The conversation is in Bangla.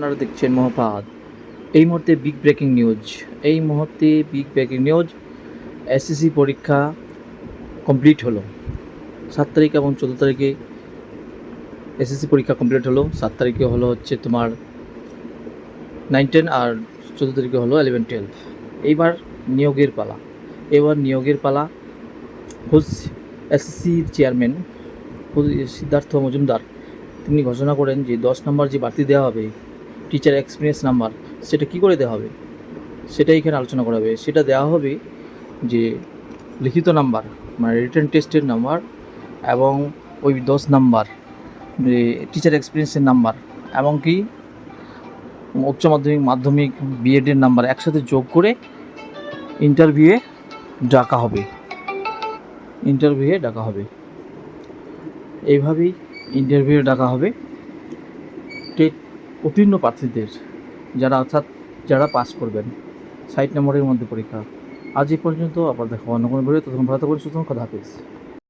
আপনারা দেখছেন মহপাত এই মুহূর্তে বিগ ব্রেকিং নিউজ এই মুহূর্তে বিগ ব্রেকিং নিউজ এসএসসি পরীক্ষা কমপ্লিট হলো। সাত তারিখ এবং চোদ্দ তারিখে এসএসসি পরীক্ষা কমপ্লিট হলো। সাত তারিখে হলো হচ্ছে তোমার নাইন টেন আর চোদ্দ তারিখে হলো ইলেভেন টুয়েলভ এইবার নিয়োগের পালা। এবার নিয়োগের পালা। হোস এসএসসির চেয়ারম্যান সিদ্ধার্থ মজুমদার। তিনি ঘোষণা করেন যে দশ নম্বর যে বাড়তি দেওয়া হবে টিচার এক্সপিরিয়েন্স নাম্বার সেটা কি করে দেওয়া হবে? সেটা এখানে আলোচনা করা হবে। সেটা দেওয়া হবে যে লিখিত নাম্বার মানে রিটার্ন টেস্টের নাম্বার এবং ওই দশ নাম্বার টিচার এক্সপিরিয়েন্সের নাম্বার এমনকি উচ্চ মাধ্যমিক মাধ্যমিক বিএডের নাম্বার একসাথে যোগ করে ইন্টারভিউয়ে ডাকা হবে। ইন্টারভিউয়ে ডাকা হবে। এইভাবেই ইন্টারভিউ ডাকা হবে। টেট উত্তীর্ণ প্রার্থীদের যারা অর্থাৎ যারা পাস করবেন সাইট নম্বরের মধ্যে পরীক্ষা। আজ এই পর্যন্ত, আবার দেখো অন্য কোনো বেরোয় তখন ভালো করে সুতরাং কথা হাফিজ।